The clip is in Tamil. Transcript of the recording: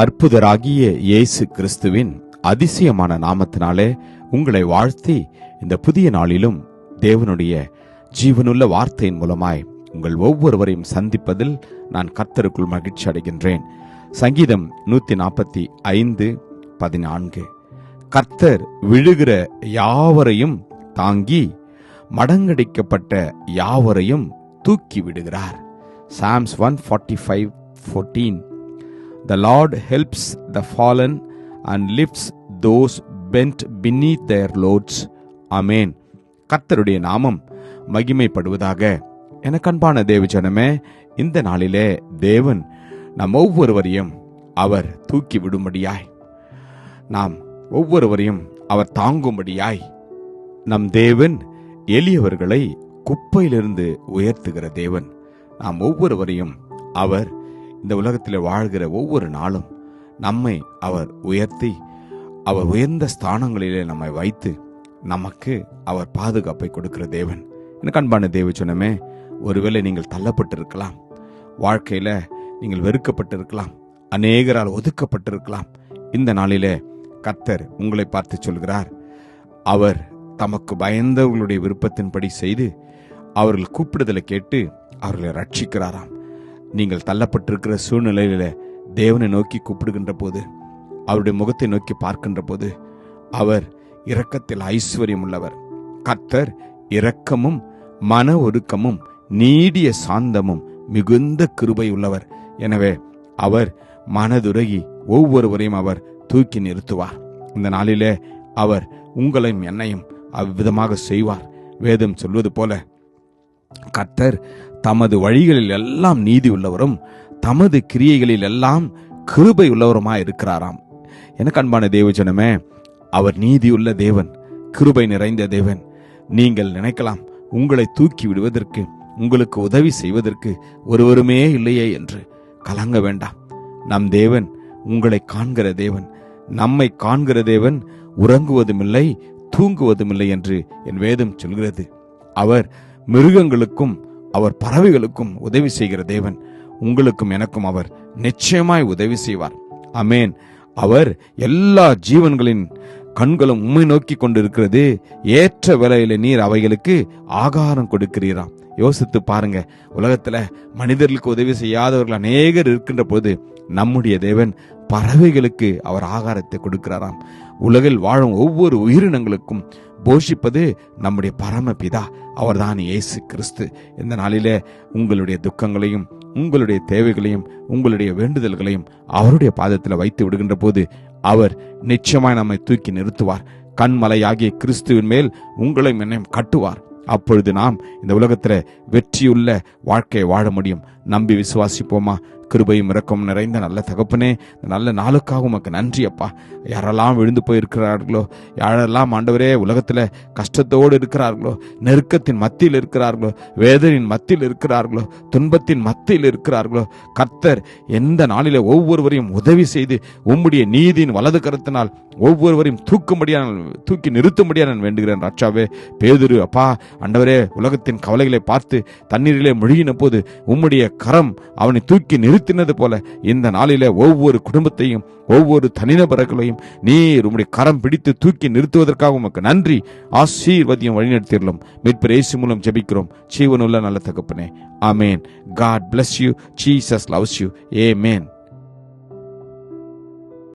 அற்புதராகிய இயேசு கிறிஸ்துவின் அதிசயமான நாமத்தினாலே உங்களை வாழ்த்தி இந்த புதிய நாளிலும் தேவனுடைய ஜீவனுள்ள வார்த்தையின் மூலமாய் உங்கள் ஒவ்வொருவரையும் சந்திப்பதில் நான் கர்த்தருக்குள் மகிழ்ச்சி அடைகின்றேன். சங்கீதம் நூத்தி நாற்பத்தி ஐந்து பதினான்கு. கர்த்தர் விழுகிற யாவரையும் தாங்கி மடங்கடிக்கப்பட்ட யாவரையும் தூக்கி விடுகிறார். Psalms one forty five fourteen. The Lord helps the fallen and lifts those bent beneath their loads amen கர்த்தருடைய நாமம் மகிமைப்படுவதாக. எனக்கு அன்பான தேவஜனமே இந்த நாளிலே தேவன் நம் ஒவ்வொருவரையும் அவர் தூக்கி விடும்படியாய். நாம் ஒவ்வொருவரையும் அவர் தாங்கும்படியாய். நம் தேவன் எளியவர்களை குப்பையிலிருந்து உயர்த்துகிற தேவன். நாம் ஒவ்வொருவரையும் அவர் இந்த உலகத்தில் வாழ்கிற ஒவ்வொரு நாளும் நம்மை அவர் உயர்த்தி அவர் உயர்ந்த ஸ்தானங்களிலே நம்மை வைத்து நமக்கு அவர் பாதுகாப்பை கொடுக்கிற தேவன். எனக்கு அன்பான தேவ சொன்னமே ஒருவேளை நீங்கள் தள்ளப்பட்டிருக்கலாம். வாழ்க்கையில் நீங்கள் வெறுக்கப்பட்டிருக்கலாம். அநேகரால் ஒதுக்கப்பட்டிருக்கலாம். இந்த நாளிலே கத்தர் உங்களை பார்த்து சொல்கிறார். அவர் தமக்கு பயந்தவர்களுடைய விருப்பத்தின்படி செய்து அவர்கள் கூப்பிடுதலை கேட்டு அவர்களை ரட்சிக்கிறாராம். நீங்கள் தள்ளப்பட்டிருக்கிற சூழ்நிலையில தேவனை நோக்கி கூப்பிடுகின்ற போது அவருடைய முகத்தை நோக்கி பார்க்கின்ற போது அவர் இரக்கத்தில் ஐஸ்வர்யம் உள்ளவர் கர்த்தர் இரக்கமும் மன ஒடுக்கமும் நீடிய சாந்தமும் மிகுந்த கிருபை உள்ளவர். எனவே அவர் மனதுருகி ஒவ்வொருவரையும் அவர் தூக்கி நிறுத்துவார். இந்த நாளிலே அவர் உங்களையும் என்னையும் அவ்விதமாக செய்வார். வேதம் சொல்வது போல கர்த்தர் தமது வழிகளில் எல்லாம் நீதி உள்ளவரும் தமது கிரியைகளில் எல்லாம் கிருபை உள்ளவருமாய் இருக்கிறாராம். எனக்கு அன்பான தேவஜனமே அவர் நீதியுள்ள தேவன் கிருபை நிறைந்த தேவன். நீங்கள் நினைக்கலாம் உங்களை தூக்கி விடுவதற்கு உங்களுக்கு உதவி செய்வதற்கு ஒருவருமே இல்லையே என்று. கலங்க வேண்டாம். நம் தேவன் உங்களை காண்கிற தேவன். நம்மை காண்கிற தேவன் உறங்குவதுமில்லை தூங்குவதுமில்லை என்று என் வேதம் சொல்கிறது. அவர் மிருகங்களுக்கும் அவர் பறவைகளுக்கும் உதவி செய்கிற தேவன். உங்களுக்கும் எனக்கும் அவர் நிச்சயமாய் உதவி செய்வார். அமேன் அவர் எல்லா ஜீவன்களின் கண்களும் உண்மை நோக்கி கொண்டிருக்கிறது. ஏற்ற விலையில நீர் அவைகளுக்கு ஆகாரம் கொடுக்கிறீராம் யோசித்து பாருங்க. உலகத்துல மனிதர்களுக்கு உதவி செய்யாதவர்கள் அநேகர் இருக்கின்ற போது நம்முடைய தேவன் பறவைகளுக்கு அவர் ஆகாரத்தை கொடுக்கிறாராம். உலகில் வாழும் ஒவ்வொரு உயிரினங்களுக்கும் போஷிப்பது நம்முடைய பரமபிதா அவர்தான் இயேசு கிறிஸ்து இந்த நாளில உங்களுடைய துக்கங்களையும் உங்களுடைய தேவைகளையும் உங்களுடைய வேண்டுதல்களையும் அவருடைய பாதத்தில் வைத்து விடுகின்ற போது அவர் நிச்சயமாய் நம்மை தூக்கி நிறுத்துவார். கண்மலையாகிய கிறிஸ்துவின் மேல் உங்களையும் என்னையும் கட்டுவார். அப்பொழுது நாம் இந்த உலகத்தில் வெற்றியுள்ள வாழ்க்கையை வாழ முடியும். நம்பி விசுவாசிப்போமா? கிருபையும் இறக்கம் நிறைந்த நல்ல தகப்பனே நல்ல நாளுக்காக உமக்கு நன்றி அப்பா. யாரெல்லாம் விழுந்து போயிருக்கிறார்களோ யாரெல்லாம் ஆண்டவரே உலகத்துல கஷ்டத்தோடு இருக்கிறார்களோ நெருக்கத்தின் மத்தியில் இருக்கிறார்களோ வேதனின் மத்தியில் இருக்கிறார்களோ துன்பத்தின் மத்தியில் இருக்கிறார்களோ கர்த்தர் எந்த நாளில் ஒவ்வொருவரையும் உதவி செய்து உம்முடைய நீதியின் வலது கருத்தினால் ஒவ்வொருவரையும் தூக்கும்படியான தூக்கி நிறுத்தும்படியா நான் வேண்டுகிறேன் ராட்சாவே. பேதுரு அப்பா அண்டவரே உலகத்தின் கவலைகளை பார்த்து தண்ணீரிலே முழுகின போது உம்முடைய கரம் அவனை தூக்கி நிறு நிறுத்தினது போல இந்த நாளில ஒவ்வொரு குடும்பத்தையும் ஒவ்வொரு தனிநபர்களையும் நீர் உம்முடைய கரம் பிடித்து தூக்கி நிறுத்துவதற்காக உமக்கு நன்றி. ஆசீர்வதியும் வழிநடத்திடலும் மீட்பர் இயேசு மூலம் ஜெபிக்கிறோம். ஜீவனுள்ள நல்ல தகப்பனே. Amen God bless you Jesus loves you amen